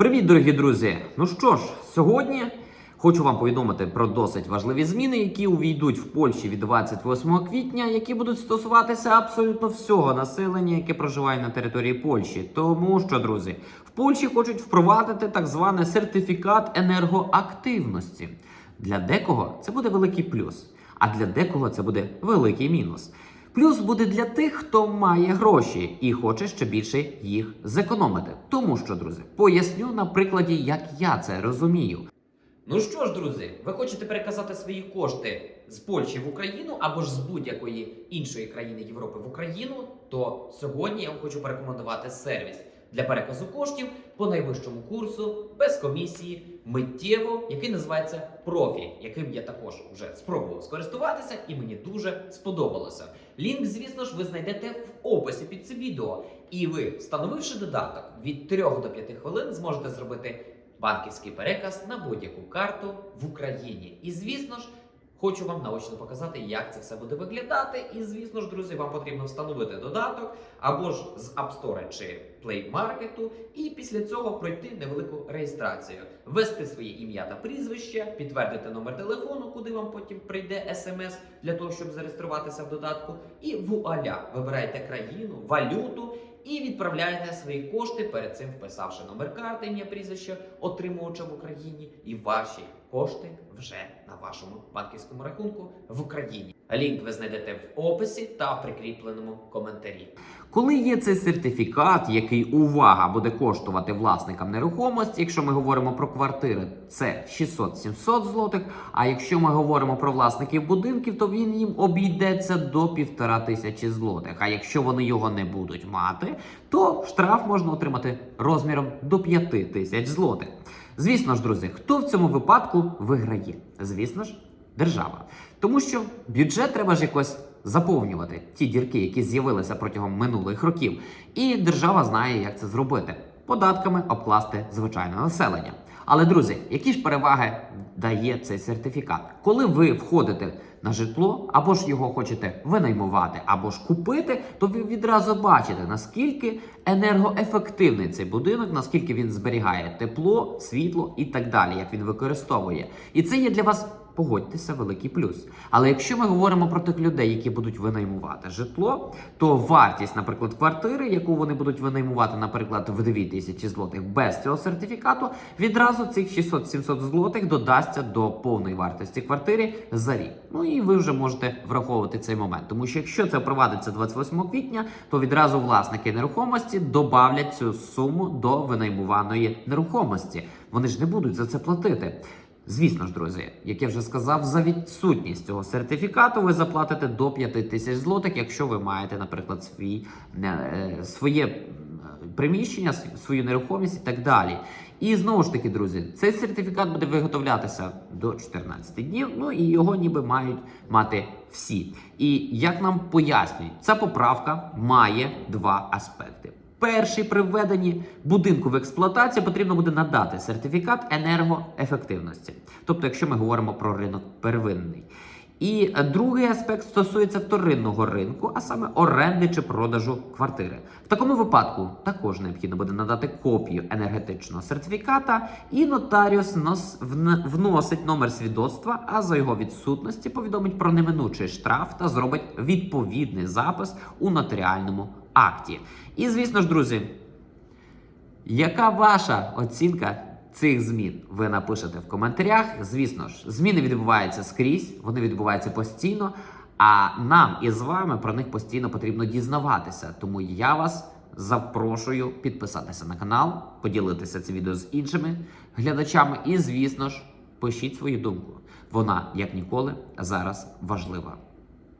Привіт, дорогі друзі! Ну що ж, сьогодні хочу вам повідомити про досить важливі зміни, які увійдуть в Польщі від 28 квітня, які будуть стосуватися абсолютно всього населення, яке проживає на території Польщі. Тому що, друзі, в Польщі хочуть впровадити так званий сертифікат енергоактивності. Для декого це буде великий плюс, а для декого це буде великий мінус. Плюс буде для тих, хто має гроші і хоче ще більше їх зекономити. Тому що, друзі, поясню на прикладі, як я це розумію. Ну що ж, друзі, ви хочете переказати свої кошти з Польщі в Україну або ж з будь-якої іншої країни Європи в Україну, то сьогодні я вам хочу порекомендувати сервіс для переказу коштів по найвищому курсу без комісії миттєво, який називається Профі, яким я також вже спробував скористуватися, і мені дуже сподобалося. Лінк, звісно ж, ви знайдете в описі під цим відео. І ви, встановивши додаток від 3 до 5 хвилин, зможете зробити банківський переказ на будь-яку карту в Україні. І звісно ж. Хочу вам наочно показати, як це все буде виглядати. І, звісно ж, друзі, вам потрібно встановити додаток або ж з App Store чи Play Market, і після цього пройти невелику реєстрацію, ввести своє ім'я та прізвище, підтвердити номер телефону, куди вам потім прийде смс для того, щоб зареєструватися в додатку. І вуаля, вибираєте країну, валюту. І відправляєте свої кошти перед цим вписавши номер карти, ім'я прізвище отримувача в Україні, і ваші кошти вже на вашому банківському рахунку в Україні. Лінк ви знайдете в описі та в прикріпленому коментарі. Коли є цей сертифікат, який увага буде коштувати власникам нерухомості, якщо ми говоримо про квартири, це 600-700 злотих. А якщо ми говоримо про власників будинків, то він їм обійдеться до півтора тисячі злотих. А якщо вони його не будуть мати, то штраф можна отримати розміром до 5 тисяч злотих. Звісно ж, друзі, хто в цьому випадку виграє? Звісно ж, держава. Тому що бюджет треба ж якось заповнювати ті дірки, які з'явилися протягом минулих років. І держава знає, як це зробити. Податками обкласти звичайне населення. Але, друзі, які ж переваги дає цей сертифікат? Коли ви входите на житло, або ж його хочете винаймувати, або ж купити, то ви відразу бачите, наскільки енергоефективний цей будинок, наскільки він зберігає тепло, світло і так далі, як він використовує. І це є для вас. Погодьтеся, великий плюс. Але якщо ми говоримо про тих людей, які будуть винаймувати житло, то вартість, наприклад, квартири, яку вони будуть винаймувати, наприклад, в 2000 злотих без цього сертифікату, відразу цих 600-700 злотих додасться до повної вартості квартири за рік. Ну і ви вже можете враховувати цей момент. Тому що якщо це впровадиться 28 квітня, то відразу власники нерухомості добавлять цю суму до винаймуваної нерухомості. Вони ж не будуть за це платити. Звісно ж, друзі, як я вже сказав, за відсутність цього сертифікату ви заплатите до 5 тисяч злотих, якщо ви маєте, наприклад, свій, е, своє приміщення, свою нерухомість і так далі. І знову ж таки, друзі, цей сертифікат буде виготовлятися до 14 днів. Ну і його ніби мають мати всі. І як нам пояснюють, ця поправка має два аспекти. Перший при введенні будинку в експлуатацію потрібно буде надати сертифікат енергоефективності. Тобто, якщо ми говоримо про ринок первинний. І е, другий аспект стосується вторинного ринку, а саме оренди чи продажу квартири. В такому випадку також необхідно буде надати копію енергетичного сертифіката, і нотаріус нос- вносить номер свідоцтва, а за його відсутності повідомить про неминучий штраф та зробить відповідний запис у нотаріальному акті. І звісно ж, друзі, яка ваша оцінка цих змін? Ви напишете в коментарях. Звісно ж, зміни відбуваються скрізь, вони відбуваються постійно. А нам із вами про них постійно потрібно дізнаватися. Тому я вас запрошую підписатися на канал, поділитися це відео з іншими глядачами. І, звісно ж, пишіть свою думку. Вона як ніколи зараз важлива.